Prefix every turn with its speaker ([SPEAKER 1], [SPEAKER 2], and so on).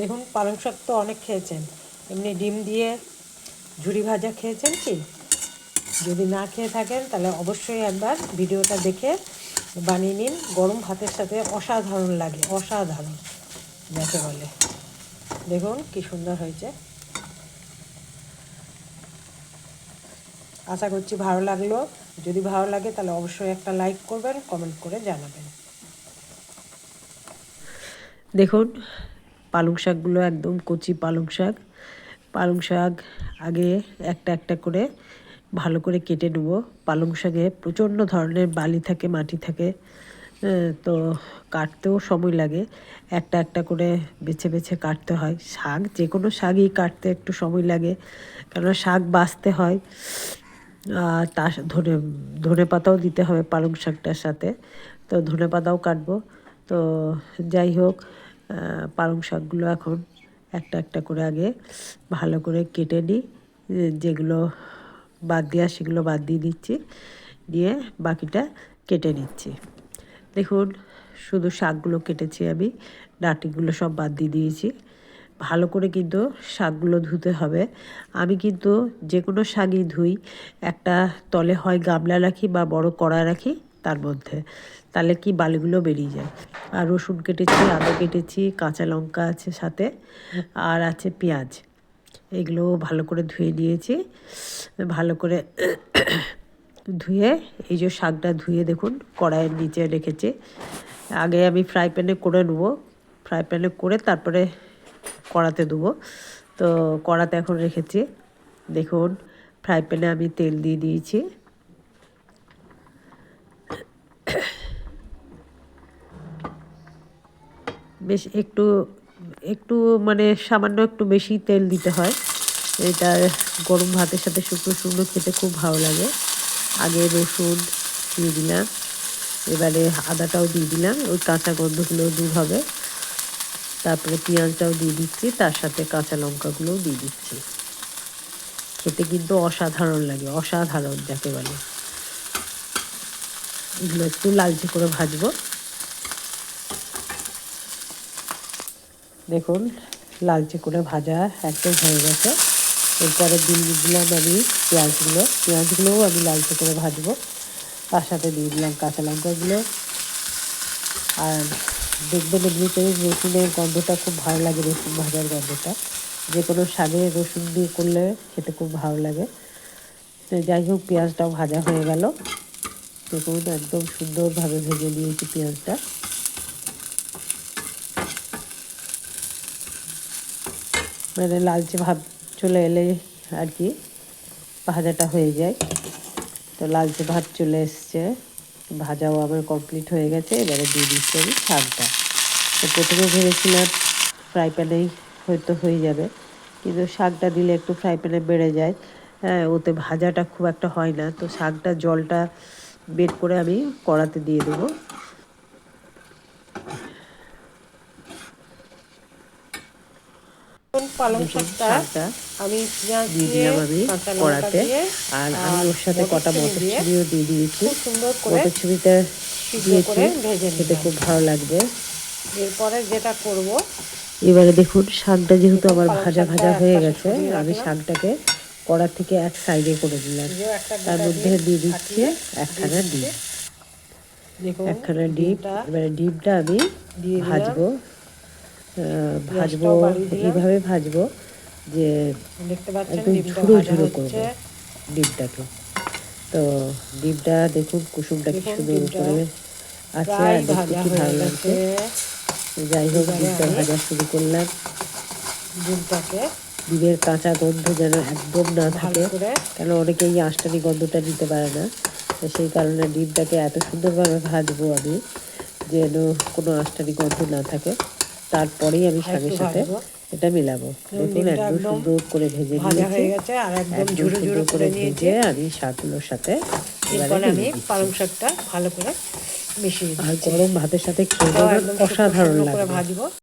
[SPEAKER 1] দেখুন, পালং শাক তো অনেক খেয়েছেন। এমনি ডিম দিয়ে ঝুড়ি ভাজা খেয়েছেন কি? যদি না খেয়ে থাকেন, তাহলে অবশ্যই একবার ভিডিওটা দেখে বানিয়ে নিন। গরম ভাতের সাথে অসাধারণ লাগে, অসাধারণ, যাকে বলে। দেখুন কি সুন্দর হয়েছে। আশা করছি ভালো লাগল। যদি ভালো লাগে, তাহলে অবশ্যই একটা লাইক করবেন, কমেন্ট করে জানাবেন। দেখুন পালং শাকগুলো একদম কচি পালং শাক। পালং শাক আগে একটা একটা করে ভালো করে কেটে নেব। পালং শাকে প্রচণ্ড ধরনের বালি থাকে, মাটি থাকে তো কাটতেও সময় লাগে। একটা একটা করে বেছে বেছে কাটতে হয়। শাক, যে কোনো শাকই কাটতে একটু সময় লাগে, কেননা শাক বাছতে হয়। আর তার ধনে ধনে পাতাও দিতে হবে পালং শাকটার সাথে। তো ধনে পাতাও কাটবো। তো যাই হোক পালং শাকগুলো এখন একটা একটা করে আগে ভালো করে কেটে নিই, যেগুলো বাদ দেওয়া সেগুলো বাদ দিয়ে দিচ্ছি, দিয়ে বাকিটা কেটে নিচ্ছি। দেখুন, শুধু শাকগুলো কেটেছি আমি ডাটিগুলো সব বাদ দিয়ে দিয়েছি। ভালো করে কিন্তু শাকগুলো ধুতে হবে। আমি কিন্তু যে কোনো শাকই ধুই, একটা তলে হয় গামলা রাখি বা বড় কড়া রাখি তার মধ্যে। তাহলে কি বালিগুলো বেরিয়ে যায়? আর রসুন কেটেছি, আদা কেটেছি, কাঁচা লঙ্কা আছে সাথে, আর আছে পেঁয়াজ। এগুলো ভালো করে ধুয়ে নিয়েছি। ভালো করে ধুয়ে এই যে শাকটা ধুয়ে দেখুন, কড়াইয়ের নিচে রেখেছি। আগে আমি ফ্রাই প্যানে করে নেব। ফ্রাই প্যানে করে তারপরে কড়াতে দেবো। তো কড়াতে এখন রেখেছি। দেখুন ফ্রাই প্যানে আমি তেল দিয়ে দিয়েছি। বেশ একটু একটু মানে সামান্য একটু বেশি তেল দিতে হয়। এটা গরম ভাতের সাথে শুকনো শুকনো খেতে খুব ভালো লাগে। আগে রসুন দিয়ে দিলাম, এবারে আদাটাও দিয়ে দিলাম, ওই কাঁচা গন্ধগুলো দূর হবে। তারপরে পেঁয়াজটাও দিয়ে দিচ্ছি, তার সাথে কাঁচা লঙ্কাগুলোও দিয়ে দিচ্ছি। খেতে কিন্তু অসাধারণ লাগে, অসাধারণ যাকে বলে। এগুলো একটু লালচে করে ভাজবো। দেখুন লালচে করে ভাজা একদম হয়ে গেছে। এরপরে দিয়ে দিলাম আমি পেঁয়াজগুলো। পেঁয়াজগুলোও আমি লালচে করে ভাজবো। তার সাথে দিয়ে দিলাম কাঁচা লঙ্কাগুলো। আর দেখবেন এমনিতে রসুনের গন্ধটা খুব ভালো লাগে, রসুন ভাজার গন্ধটা। যে কোনো শাকে রসুন দিয়ে করলে খেতে খুব ভালো লাগে। তো যাই হোক, পেঁয়াজটাও ভাজা হয়ে গেল। দেখুন, একদম সুন্দরভাবে ভেজে নিয়েছি পেঁয়াজটা। মানে লালচে ভাব চলে এলে আর কি, ভাজাটা হয়ে যায়। তো লালচে ভাব চলে এসছে, ভাজাও আমার কমপ্লিট হয়ে গেছে, এবারে দিয়ে দিচ্ছি আমি শাকটা। তো প্রথমে ভেবেছিলাম ফ্রাই প্যানেই হয়তো হয়ে যাবে, কিন্তু শাকটা দিলে একটু ফ্রাই প্যানে বেড়ে যায়। হ্যাঁ ওতে ভাজাটা খুব একটা হয় না, তো শাকটা জলটা বের করে আমি কড়াতে দিয়ে দেবো। পালং শাকটা আমি দিয়ে দিলাম কড়াতে। আর আমি ওর সাথে কটা মটরশুঁটিও দিয়ে দিয়েছি। সুন্দর করে মটরশুঁটিটা দিয়েছি। খেতে খুব ভালো লাগবে। এরপরে যেটা করব এবারে দেখুন শাকটা যেহেতু আমার ভাজা ভাজা হয়ে গেছে আমি শাকটাকে কড়া থেকে এক সাইডে করে দিলাম। তার মধ্যে দিয়ে দিচ্ছি একখানা ডিম একখানা ডিম এবারে ডিমটা আমি ভাজবো। ভাজবো এইভাবে ভাজবো যে একদম ঝুড়ো ঝুড়ো করব ডিমটাকে। তো ডিমটা দেখুন কুসুমটা কি সুন্দর করে আছে আর দেখতে কি ভালো লাগছে। যাই হোক ডিমটা ভাজা শুরু করলাম। ডিমটাকে ডিমের কাঁচা গন্ধ যেন একদম না থাকে। কেন অনেকেই আষ্টানি গন্ধটা নিতে পারে না। তো সেই কারণে ডিমটাকে এত সুন্দরভাবে ভাজবো আমি যেন কোনো আষ্টানি গন্ধ না থাকে। তারপরেই আমি শাকের সাথে এটা মিলাবো। দেখুন একদম সুন্দর করে ভেজে হয়ে গেছে আর একদম ঝুরো ঝুরো করে ভেজে আমি শাকগুলোর সাথে এবারে আমি পালং শাকটা ভালো করে মিশিয়ে আর গরম ভাতের সাথে খেয়ে অসাধারণ লাগে ভাজবো।